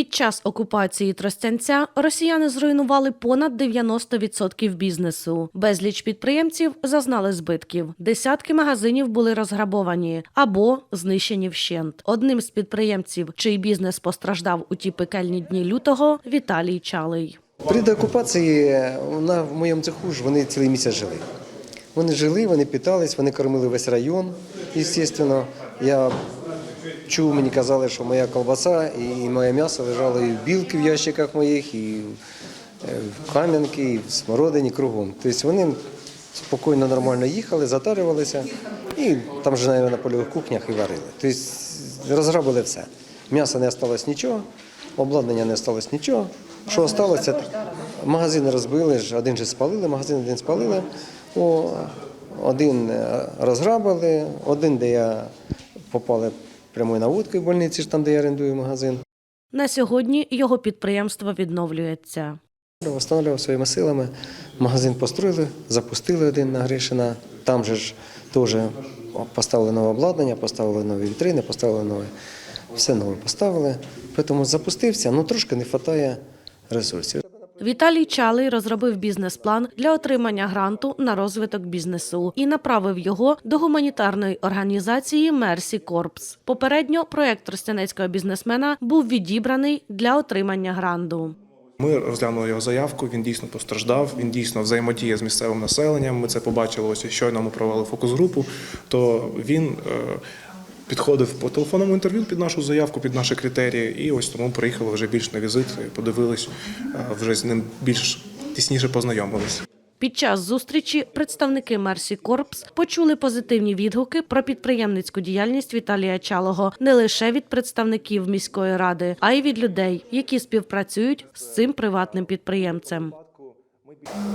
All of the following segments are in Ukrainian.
Під час окупації Тростянця росіяни зруйнували понад 90% бізнесу. Безліч підприємців зазнали збитків. Десятки магазинів були розграбовані або знищені вщент. Одним з підприємців, чий бізнес постраждав у ті пекельні дні лютого, Віталій Чалий. При деокупації на в моєму цеху ж вони цілий місяць жили. Вони жили, вони питались, вони кормили весь район, звісно. Я чув, мені казали, що моя колбаса і моє м'ясо лежало і в білки в ящиках моїх, і е, в кам'янки, і в смородині кругом. Тобто вони спокійно, нормально їхали, затарювалися і там же, навіть, на польових кухнях і варили. Тобто розграбили все. М'яса не осталось нічого, обладнання не осталось нічого. Що осталося? Магазини розбили, один же спалили, магазин один спалили, о, один е, розграбили, один, де я попали прямою наводкою в больниці, ж там, де я орендую магазин. На сьогодні його підприємство відновлюється. Встановлював своїми силами. Магазин построїли, запустили один на Гришина. Там же ж теж поставили нове обладнання, поставили нові вітрини, поставили нове. Все нове поставили. Тому запустився, ну трошки не вистачає ресурсів. Віталій Чалий розробив бізнес-план для отримання гранту на розвиток бізнесу і направив його до гуманітарної організації Мерсі Корпс. Попередньо проект тростянецького бізнесмена був відібраний для отримання гранту. Ми розглянули його заявку. Він дійсно постраждав. Він дійсно взаємодіє з місцевим населенням. Ми це побачили. Ось щойно ми провели фокус-групу. То він е, підходив по телефонному інтерв'ю під нашу заявку, під наші критерії. І ось тому приїхали вже більш на візит. Подивились, е, вже з ним більш тісніше познайомились. Під час зустрічі представники Мерсі Корпс почули позитивні відгуки про підприємницьку діяльність Віталія Чалого не лише від представників міської ради, а й від людей, які співпрацюють з цим приватним підприємцем.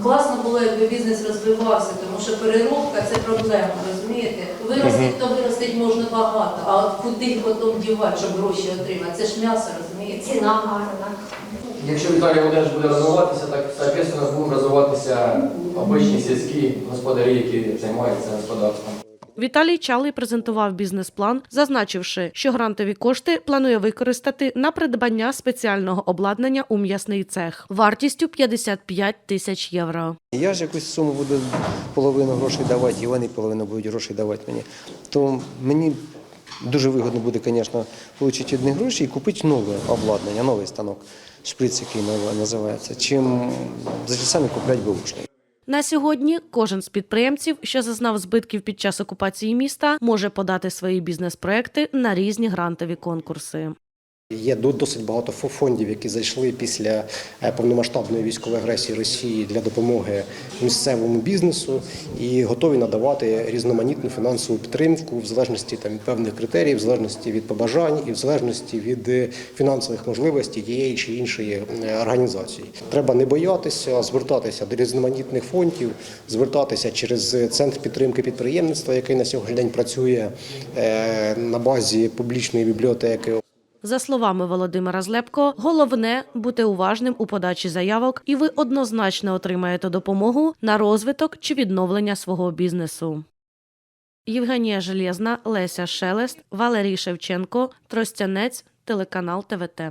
Класно було, якби бізнес розвивався, тому що переробка це проблема, розумієте? Виростить, то виростить можна багато, а от куди потім дівати, щоб гроші отримати? Це ж м'ясо, розумієте? Ціна гарна. Якщо Віталій Володимирович буде розвиватися, так соответственно будуть розвиватися обичні сільські господарі, які займаються господарством. Віталій Чалий презентував бізнес-план, зазначивши, що грантові кошти планує використати на придбання спеціального обладнання у м'ясний цех вартістю 55 тисяч євро. Я ж якусь суму буду половину грошей давати, і вони половину будуть грошей давати мені. То мені дуже вигідно буде, звісно, отримати одні гроші і купити нове обладнання, новий станок, шприц, який називається, чим за ті самі купляти бушний. На сьогодні кожен з підприємців, що зазнав збитків під час окупації міста, може подати свої бізнес-проекти на різні грантові конкурси. Є до- досить багато фондів, які зайшли після е, повномасштабної військової агресії Росії для допомоги місцевому бізнесу і готові надавати різноманітну фінансову підтримку в залежності там певних критеріїв, в залежності від побажань і в залежності від е, фінансових можливостей тієї чи іншої е, організації. Треба не боятися, звертатися до різноманітних фондів, звертатися через центр підтримки підприємництва, який на сьогодні день працює на базі публічної бібліотеки. За словами Володимира Злепко, головне бути уважним у подачі заявок, і ви однозначно отримаєте допомогу на розвиток чи відновлення свого бізнесу. Євгенія Железна, Леся Шелест, Валерій Шевченко, Тростянець, телеканал ТВТ.